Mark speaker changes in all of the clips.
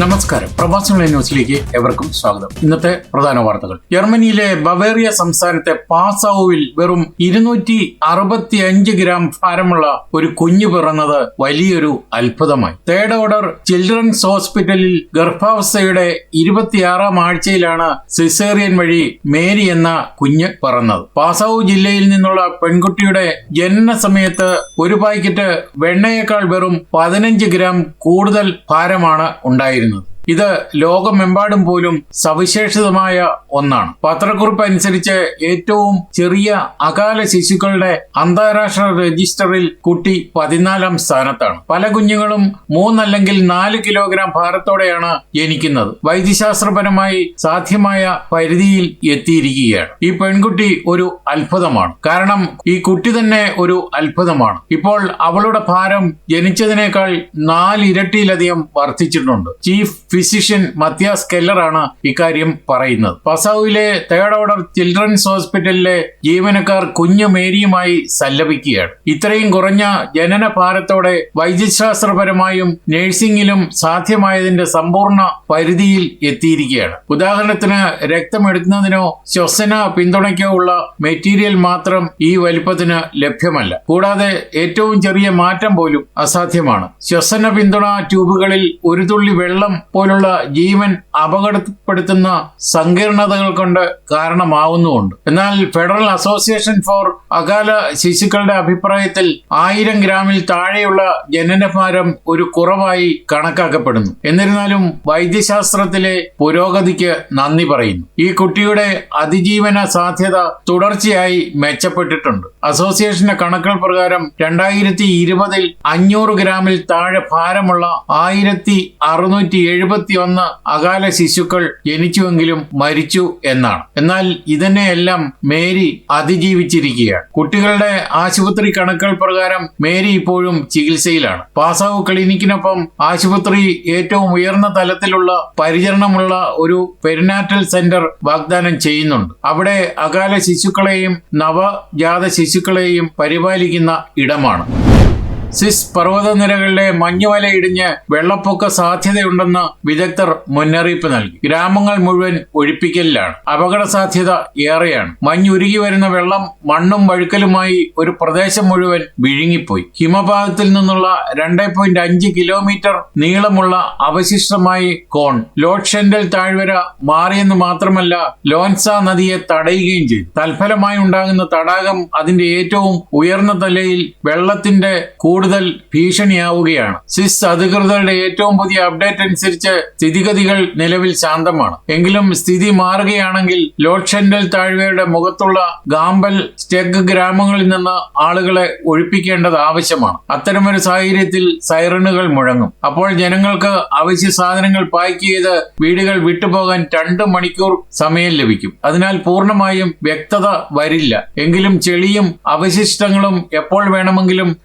Speaker 1: നമസ്കാരം. പ്രവാസികളെ ന്യൂസിലേക്ക് എവർക്കും സ്വാഗതം. ഇന്നത്തെ പ്രധാന വാർത്തകൾ. ജർമ്മനിയിലെ ബവേറിയ സംസ്ഥാനത്തെ പാസാവുവിൽ വെറും ഇരുന്നൂറ്റി അറുപത്തി അഞ്ച് ഗ്രാം ഭാരമുള്ള ഒരു കുഞ്ഞു പിറന്നത് വലിയൊരു അത്ഭുതമായി. തേർഡ് ഓർഡർ ചിൽഡ്രൻസ് ഹോസ്പിറ്റലിൽ ഗർഭാവസ്ഥയുടെ ഇരുപത്തിയാറാം ആഴ്ചയിലാണ് സിസേറിയൻ വഴി മേരി എന്ന കുഞ്ഞ് പിറന്നത്. പാസാവു ജില്ലയിൽ നിന്നുള്ള പെൺകുട്ടിയുടെ ജനന സമയത്ത് ഒരു പാക്കറ്റ് വെണ്ണയേക്കാൾ വെറും പതിനഞ്ച് ഗ്രാം കൂടുതൽ ഭാരമാണ് ഉണ്ടായിരുന്നത്. ഇത് ലോകമെമ്പാടും പോലും സവിശേഷതമായ ഒന്നാണ്. പത്രക്കുറിപ്പ് അനുസരിച്ച് ഏറ്റവും ചെറിയ അകാല ശിശുക്കളുടെ അന്താരാഷ്ട്ര രജിസ്റ്ററിൽ കുട്ടി പതിനാലാം സ്ഥാനത്താണ്. പല കുഞ്ഞുങ്ങളും മൂന്നല്ലെങ്കിൽ നാല് കിലോഗ്രാം ഭാരത്തോടെയാണ് ജനിക്കുന്നത്. വൈദ്യശാസ്ത്രപരമായി സാധ്യമായ പരിധിയിൽ എത്തിയിരിക്കുകയാണ്. ഈ പെൺകുട്ടി ഒരു അത്ഭുതമാണ്. കാരണം ഈ കുട്ടി തന്നെ ഒരു അത്ഭുതമാണ്. ഇപ്പോൾ അവളുടെ ഭാരം ജനിച്ചതിനേക്കാൾ നാലിരട്ടിയിലധികം വർദ്ധിച്ചിട്ടുണ്ട്. ചീഫ് ഫിസിഷ്യൻ മത്യാസ് കെല്ലറാണ് ഇക്കാര്യം പറയുന്നത്. പസാവിലെ തേർഡ് ഓർഡർ ചിൽഡ്രൻസ് ഹോസ്പിറ്റലിലെ ജീവനക്കാർ കുഞ്ഞു മേരിയുമായി സല്ലപിക്കുകയാണ്. ഇത്രയും കുറഞ്ഞ ജനന ഭാരത്തോടെ വൈദ്യശാസ്ത്രപരമായും നഴ്സിംഗിലും സാധ്യമായതിന്റെ സമ്പൂർണ പരിധിയിൽ എത്തിയിരിക്കുകയാണ്. ഉദാഹരണത്തിന് രക്തമെടുക്കുന്നതിനോ ശ്വസന പിന്തുണയ്ക്കോ ഉള്ള മെറ്റീരിയൽ മാത്രം ഈ വലിപ്പത്തിന് ലഭ്യമല്ല. കൂടാതെ ഏറ്റവും ചെറിയ മാറ്റം പോലും അസാധ്യമാണ്. ശ്വസന പിന്തുണ ട്യൂബുകളിൽ ഒരു തുള്ളി വെള്ളം പോലുള്ള ജീവൻ അപകടപ്പെടുത്തുന്ന സങ്കീർണതകൾ കൊണ്ട് കാരണമാവുന്നുമുണ്ട്. എന്നാൽ ഫെഡറൽ അസോസിയേഷൻ ഫോർ അകാല ശിശുക്കളുടെ അഭിപ്രായത്തിൽ ആയിരം ഗ്രാമിൽ താഴെയുള്ള ജനനഭാരം ഒരു കുറവായി കണക്കാക്കപ്പെടുന്നു. എന്നിരുന്നാലും വൈദ്യശാസ്ത്രത്തിലെ പുരോഗതിക്ക് നന്ദി പറയുന്നു. ഈ കുട്ടിയുടെ അതിജീവന സാധ്യത തുടർച്ചയായി മെച്ചപ്പെട്ടിട്ടുണ്ട്. അസോസിയേഷന്റെ കണക്കുകൾ പ്രകാരം രണ്ടായിരത്തി ഇരുപതിൽ അഞ്ഞൂറ് ഗ്രാമിൽ താഴെ ഭാരമുള്ള ആയിരത്തി അറുന്നൂറ്റി എഴുപത്തി ഒന്ന് അകാല ശിശുക്കൾ ജനിച്ചുവെങ്കിലും മരിച്ചു എന്നാണ്. എന്നാൽ ഇതിനെയെല്ലാം മേരി അതിജീവിച്ചിരിക്കുകയാണ്. കുട്ടികളുടെ ആശുപത്രി കണക്കുകൾ പ്രകാരം മേരി ഇപ്പോഴും ചികിത്സയിലാണ്. പാസാവ് ക്ലിനിക്കിനൊപ്പം ആശുപത്രി ഏറ്റവും ഉയർന്ന തലത്തിലുള്ള പരിചരണമുള്ള ഒരു പെരിനാറ്റൽ സെന്റർ വാഗ്ദാനം ചെയ്യുന്നുണ്ട്. അവിടെ അകാല ശിശുക്കളെയും നവജാത ശിശുക്കളെയും പരിപാലിക്കുന്ന ഇടമാണ്. സിസ് പർവതനിരകളിലെ മഞ്ഞുമല ഇടിഞ്ഞ് വെള്ളപ്പൊക്ക സാധ്യതയുണ്ടെന്ന് വിദഗ്ധർ മുന്നറിയിപ്പ് നൽകി. ഗ്രാമങ്ങൾ മുഴുവൻ ഒഴിപ്പിക്കലിലാണ്. അപകട സാധ്യത ഏറെയാണ്. മഞ്ഞുരുകി വരുന്ന വെള്ളം മണ്ണും വഴുക്കലുമായി ഒരു പ്രദേശം മുഴുവൻ വിഴുങ്ങിപ്പോയി. ഹിമപാതത്തിൽ നിന്നുള്ള രണ്ടേ പോയിന്റ് അഞ്ച് കിലോമീറ്റർ നീളമുള്ള അവശിഷ്ടമായി കോൺ ലോഡ്ഷെൻഡൽ താഴ്വര മാറിയെന്ന് മാത്രമല്ല ലോൻസ നദിയെ തടയുകയും ചെയ്തു. തൽഫലമായി ഉണ്ടാകുന്ന തടാകം അതിന്റെ ഏറ്റവും ഉയർന്ന തലയിൽ വെള്ളത്തിന്റെ കൂടുതൽ ഭീഷണിയാവുകയാണ്. സിസ് അധികൃതരുടെ ഏറ്റവും പുതിയ അപ്ഡേറ്റ് അനുസരിച്ച് സ്ഥിതിഗതികൾ നിലവിൽ ശാന്തമാണ്. എങ്കിലും സ്ഥിതി മാറുകയാണെങ്കിൽ ലോഡ്ഷെൻഡൽ താഴ്വയുടെ മുഖത്തുള്ള ഗാമ്പൽ സ്റ്റെഗ് ഗ്രാമങ്ങളിൽ നിന്ന് ആളുകളെ ഒഴിപ്പിക്കേണ്ടത് ആവശ്യമാണ്. അത്തരമൊരു സാഹചര്യത്തിൽ സൈറണുകൾ മുഴങ്ങും. അപ്പോൾ ജനങ്ങൾക്ക് അവശ്യ സാധനങ്ങൾ പാക്ക് ചെയ്ത് വീടുകൾ വിട്ടുപോകാൻ രണ്ട് മണിക്കൂർ സമയം ലഭിക്കും. അതിനാൽ പൂർണമായും വ്യക്തത വരില്ല. എങ്കിലും ചെളിയും അവശിഷ്ടങ്ങളും എപ്പോൾ വേണമെങ്കിലും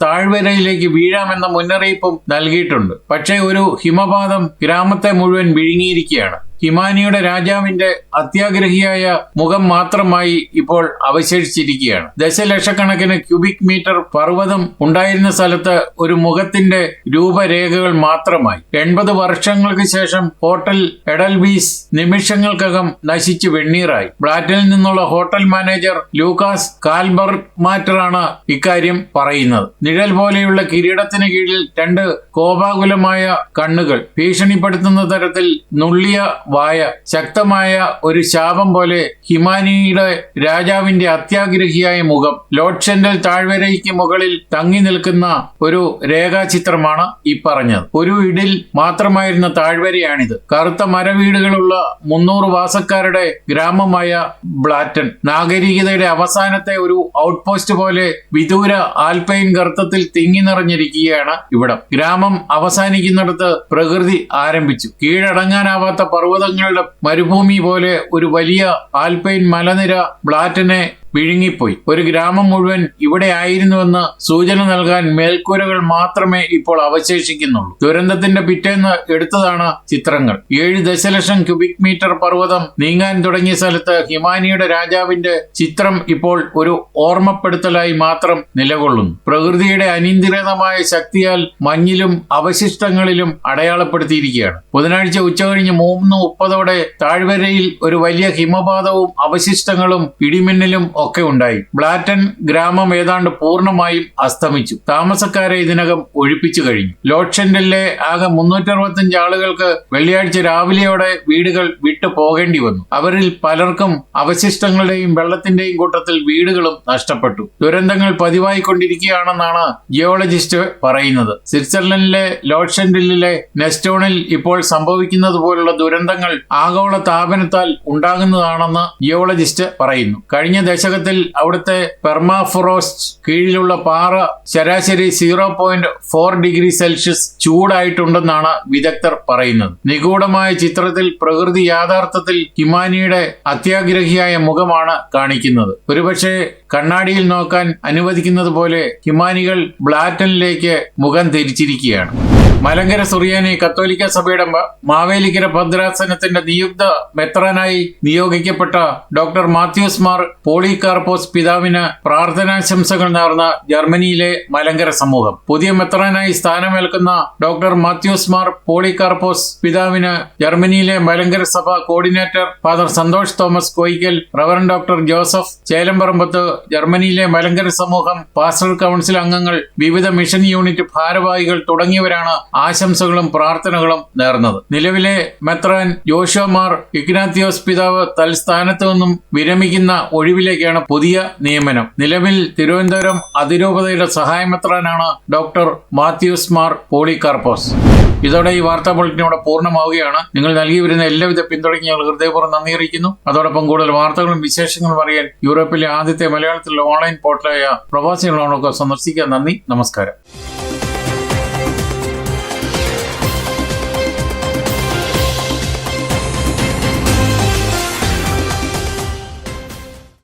Speaker 1: താഴ്വരയിലേക്ക് വീഴാമെന്ന മുന്നറിയിപ്പും നൽകിയിട്ടുണ്ട്. പക്ഷേ ഒരു ഹിമപാതം ഗ്രാമത്തെ മുഴുവൻ വിഴുങ്ങിയിരിക്കുകയാണ്. ഹിമാനിയുടെ രാജാവിന്റെ അത്യാഗ്രഹിയായ മുഖം മാത്രമായി ഇപ്പോൾ അവശേഷിച്ചിരിക്കുകയാണ്. ദശലക്ഷക്കണക്കിന് ക്യൂബിക് മീറ്റർ പർവതം ഉണ്ടായിരുന്ന സ്ഥലത്ത് ഒരു മുഖത്തിന്റെ രൂപരേഖകൾ മാത്രമായി. എൺപത് വർഷങ്ങൾക്ക് ശേഷം ഹോട്ടൽ എഡൽബീസ് നിമിഷങ്ങൾക്കകം നശിച്ച് വെണ്ണീറായി. ബ്ലാറ്റിൽ നിന്നുള്ള ഹോട്ടൽ മാനേജർ ലൂക്കാസ് കാൽബർ മാറ്ററാണ് ഇക്കാര്യം പറയുന്നത്. നിഴൽ പോലെയുള്ള കിരീടത്തിന് കീഴിൽ രണ്ട് കോപാകുലമായ കണ്ണുകൾ. ഭീഷണിപ്പെടുത്തുന്ന തരത്തിൽ നുള്ളിയ വായ. ശക്തമായ ഒരു ശാപം പോലെ ഹിമാനിയുടെ രാജാവിന്റെ അത്യാഗ്രഹിയായ മുഖം ലോഡ് ഷെൻഡൽ താഴ്വരയ്ക്ക് മുകളിൽ തങ്ങി നിൽക്കുന്ന ഒരു രേഖാചിത്രമാണ് ഈ പറഞ്ഞത്. ഒരു ഇടിൽ മാത്രമായിരുന്ന താഴ്വരയാണിത്. കറുത്ത മരവീടുകളുള്ള മുന്നൂറ് വാസക്കാരുടെ ഗ്രാമമായ ബ്ലാറ്റൻ നാഗരികതയുടെ അവസാനത്തെ ഒരു ഔട്ട്പോസ്റ്റ് പോലെ വിദൂര ആൽപൈൻ ഗർത്തത്തിൽ തിങ്ങി നിറഞ്ഞിരിക്കുകയാണ് ഇവിടം. ഗ്രാമം അവസാനിക്കുന്നിടത്ത് പ്രകൃതി ആരംഭിച്ചു. കീഴടങ്ങാനാവാത്ത പർവത പർവതങ്ങളുടെ മരുഭൂമി പോലെ ഒരു വലിയ ആൽപൈൻ മലനിര ബ്ലാറ്റനെ വിഴുങ്ങിപ്പോയി. ഒരു ഗ്രാമം മുഴുവൻ ഇവിടെ ആയിരുന്നുവെന്ന് സൂചന നൽകാൻ മേൽക്കൂരകൾ മാത്രമേ ഇപ്പോൾ അവശേഷിക്കുന്നുള്ളൂ. ദുരന്തത്തിന്റെ പിറ്റേന്ന് എടുത്തതാണ് ചിത്രങ്ങൾ. ഏഴ് ദശലക്ഷം ക്യൂബിക് മീറ്റർ പർവതം നീങ്ങാൻ തുടങ്ങിയ സ്ഥലത്ത് ഹിമാനിയുടെ രാജാവിന്റെ ചിത്രം ഇപ്പോൾ ഒരു ഓർമ്മപ്പെടുത്തലായി മാത്രം നിലകൊള്ളുന്നു. പ്രകൃതിയുടെ അനിയന്ത്രിതമായ ശക്തിയാൽ മഞ്ഞിലും അവശിഷ്ടങ്ങളിലും അടയാളപ്പെടുത്തിയിരിക്കുകയാണ്. ബുധനാഴ്ച ഉച്ചകഴിഞ്ഞ് മൂന്ന് മുപ്പതോടെ താഴ്വരയിൽ ഒരു വലിയ ഹിമപാതവും അവശിഷ്ടങ്ങളും ഇടിമിന്നലും ഒക്കെ ഉണ്ടായി. ബ്ലാറ്റൻ ഗ്രാമം ഏതാണ്ട് പൂർണമായും അസ്തമിച്ചു. താമസക്കാരെ ഇതിനകം ഒഴിപ്പിച്ചു കഴിഞ്ഞു. ലോഡ്ഷെൻഡിലെ ആകെ മുന്നൂറ്ററുപത്തിയഞ്ച് ആളുകൾക്ക് വെള്ളിയാഴ്ച രാവിലെയോടെ വീടുകൾ വിട്ടു പോകേണ്ടി വന്നു. അവരിൽ പലർക്കും അവശിഷ്ടങ്ങളുടെയും വെള്ളത്തിന്റെയും കൂട്ടത്തിൽ വീടുകളും നഷ്ടപ്പെട്ടു. ദുരന്തങ്ങൾ പതിവായിക്കൊണ്ടിരിക്കുകയാണെന്നാണ് ജിയോളജിസ്റ്റ് പറയുന്നത്. സ്വിറ്റ്സർലൻഡിലെ ലോഡ്ഷെൻഡിലെ നെസ്റ്റോണിൽ ഇപ്പോൾ സംഭവിക്കുന്നത് പോലുള്ള ദുരന്തങ്ങൾ ആഗോള താപനത്താൽ ഉണ്ടാകുന്നതാണെന്ന് ജിയോളജിസ്റ്റ് പറയുന്നു. കഴിഞ്ഞ ദശകത്തിൽ അവിടുത്തെ പെർമാഫ്രോസ്റ്റ് കീഴിലുള്ള പാറ ശരാശരി zero point four degree Celsius ചൂടായിട്ടുണ്ടെന്നാണ് വിദഗ്ധർ പറയുന്നത്. നിഗൂഢമായ ചിത്രത്തിൽ പ്രകൃതി യാഥാർത്ഥത്തിൽ ഹിമാനിയുടെ അത്യാഗ്രഹിയായ മുഖമാണ് കാണിക്കുന്നത്. ഒരുപക്ഷെ കണ്ണാടിയിൽ നോക്കാൻ അനുവദിക്കുന്നത് പോലെ ഹിമാനികൾ ബ്ലാറ്റനിലേക്ക് മുഖം തിരിച്ചിരിക്കുകയാണ് മലങ്കര സുറിയാനി കത്തോലിക്ക സഭയുടെ മാവേലിക്കര ഭദ്രാസനത്തിന്റെ നിയുക്ത മെത്രാനായി നിയോഗിക്കപ്പെട്ട ഡോക്ടർ മാത്യൂസ് മാർ പോളികാർപ്പോസ് പിതാവിന് പ്രാർത്ഥനാശംസകൾ നേർന്ന ജർമ്മനിയിലെ മലങ്കര സമൂഹം. പുതിയ മെത്രാനായി സ്ഥാനമേൽക്കുന്ന ഡോക്ടർ മാത്യൂസ് മാർ പോളികാർപ്പോസ് പിതാവിന് ജർമ്മനിയിലെ മലങ്കര സഭ coordinator father Santhosh Thomas Koickal reverend doctor Joseph Chelamparambath ജർമ്മനിയിലെ മലങ്കര സമൂഹം പാസ്റ്റർ കൗൺസിൽ അംഗങ്ങൾ വിവിധ മിഷൻ യൂണിറ്റ് ഭാരവാഹികൾ തുടങ്ങിയവരാണ് ആശംസകളും പ്രാർത്ഥനകളും നേർന്നത്. നിലവിലെ മെത്രാൻ ജോഷോമാർ ഇഗ്നാത്തിയോസ് പിതാവ് തൽസ്ഥാനത്ത് നിന്നും വിരമിക്കുന്ന ഒഴിവിലേക്കാണ് പുതിയ നിയമനം. നിലവിൽ തിരുവനന്തപുരം അതിരൂപതയുടെ സഹായമെത്രാനാണ് ഡോക്ടർ മാത്യൂസ് മാർ പോളികാർപ്പോസ്. ഇതോടെ ഈ വാർത്താ ബുള്ളറ്റിൻ പൂർണമാവുകയാണ്. നിങ്ങൾ നൽകി വരുന്ന എല്ലാവിധ പിന്തുണയ്ക്ക് ഞങ്ങൾ ഹൃദയപൂർവം നന്ദി അറിയിക്കുന്നു. അതോടൊപ്പം കൂടുതൽ വാർത്തകളും വിശേഷങ്ങളും അറിയാൻ യൂറോപ്പിലെ ആദ്യത്തെ മലയാളത്തിലുള്ള ഓൺലൈൻ പോർട്ടലായ പ്രവാസികളോടൊക്കെ സന്ദർശിക്കാൻ നന്ദി. നമസ്കാരം.